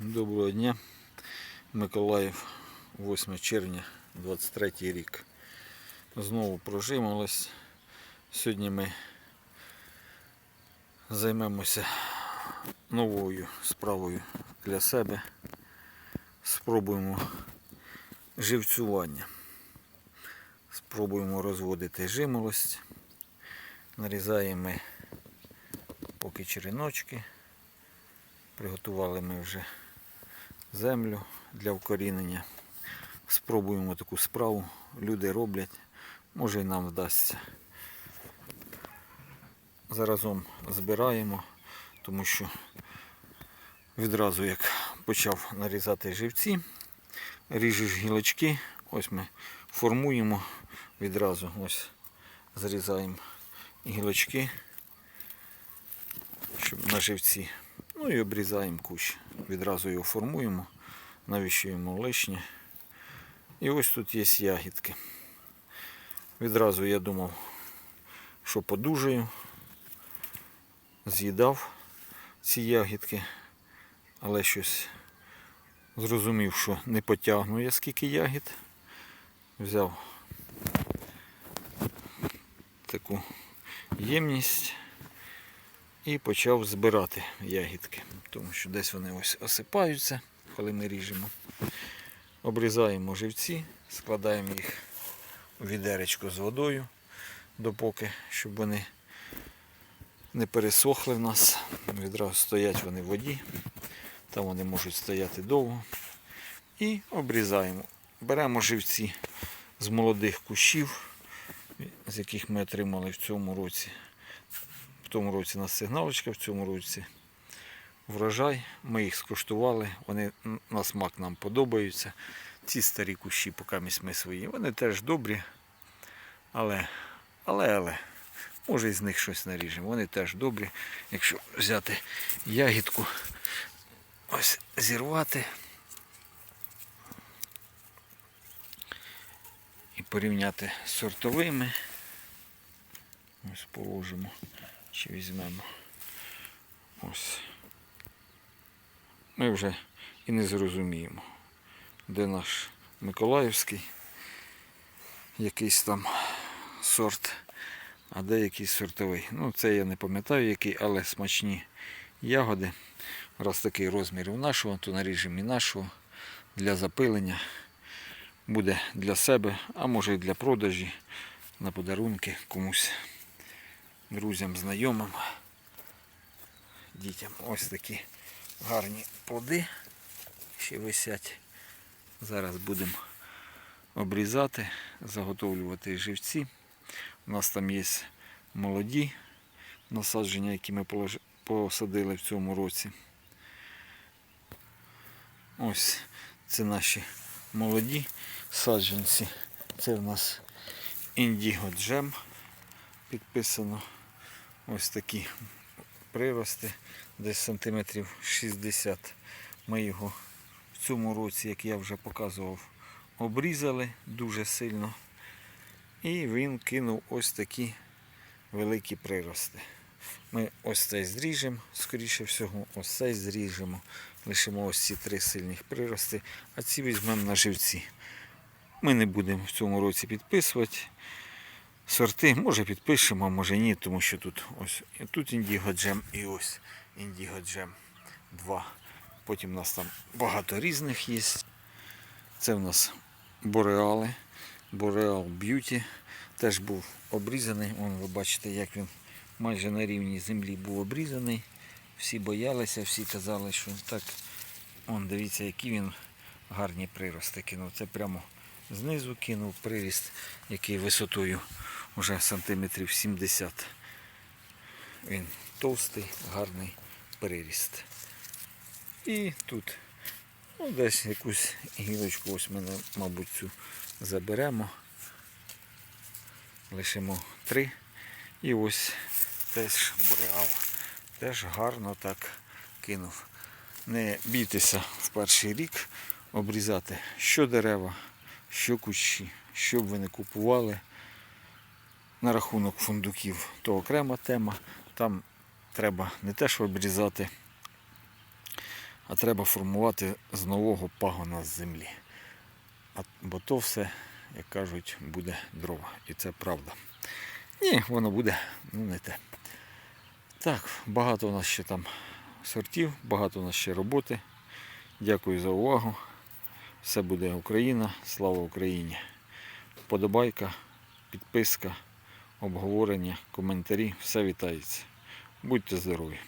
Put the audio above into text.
Доброго дня, Миколаїв, 8 червня, 23 рік. Знову прожималось. Сьогодні ми займемося новою справою для себе. Спробуємо живцювання. Спробуємо розводити жимолость. Нарізаємо поки череночки. Приготували ми вже землю для вкорінення. Спробуємо таку справу. Люди роблять, може і нам вдасться. Заразом збираємо, тому що відразу як почав нарізати живці, ріжеш гілочки, ось ми формуємо відразу, ось зрізаємо гілочки, щоб на живці. Ну і обрізаємо кущ. Відразу його формуємо, навіщуємо лишнє. І ось тут є ягідки. Відразу я думав, що подужаю, з'їдав ці ягідки, але щось зрозумів, що не потягну я скільки ягід. Взяв таку ємність і почав збирати ягідки, тому що десь вони ось осипаються, коли ми ріжемо. Обрізаємо живці, складаємо їх у відеречко з водою, допоки, щоб вони не пересохли в нас. Відразу стоять вони в воді, там вони можуть стояти довго. І обрізаємо. Беремо живці з молодих кущів, з яких ми отримали в цьому році тому році у нас сигналочка, в цьому році врожай. Ми їх скуштували, вони на смак нам подобаються. Ці старі кущі, поки ми свої, вони теж добрі. Але, але, але, може із них щось наріжемо. Вони теж добрі. Якщо взяти ягідку, ось зірвати і порівняти з сортовими. Ось положимо. Чи візьмемо. Ось. Ми вже і не зрозуміємо, де наш Миколаївський якийсь там сорт, а де якийсь сортовий. Ну, це я не пам'ятаю який, але смачні ягоди. Раз такий розмір у нашого, то наріжемо і нашого для запилення. Буде для себе, а може і для продажі на подарунки комусь друзям, знайомим, дітям. Ось такі гарні плоди ще висять. Зараз будемо обрізати, заготовлювати живці. У нас там є молоді насадження, які ми посадили в цьому році. Ось це наші молоді саджанці. Це в нас індіго джем підписано. Ось такі прирости, десь сантиметрів 60. Ми його в цьому році, як я вже показував, обрізали дуже сильно. І він кинув ось такі великі прирости. Ми ось цей зріжемо, скоріше всього, ось цей зріжемо. Лишимо ось ці три сильних прирости, а ці візьмемо на живці. Ми не будемо в цьому році підписувати сорти. Може підпишемо, може ні, тому що тут ось тут індіго джем і ось індіго джем 2. Потім у нас там багато різних є. Це в нас бореали, бореал б'юті. Теж був обрізаний. Вон, ви бачите, як він майже на рівні землі був обрізаний. Всі боялися, всі казали, що так. Вон, дивіться, які він гарні прирости кинув. Це прямо знизу кинув приріст, який висотою вже сантиметрів 70. Він товстий, гарний приріст. І тут ну, десь якусь гілочку, ось ми, мабуть, цю заберемо. Лишимо три. І ось теж бореал. Теж гарно так кинув. Не бійтеся в перший рік обрізати що дерева, що кущі, що б ви не купували. На рахунок фундуків то окрема тема. Там треба не те, що обрізати а треба формувати з нового пагона з землі. Бо то все, як кажуть, буде дрова. І це правда. Ні, воно буде, ну не те. Так, багато у нас ще там сортів, багато у нас ще роботи. Дякую за увагу. Все буде Україна. Слава Україні! Вподобайка, підписка, обговорення, коментарі. Все вітається. Будьте здорові!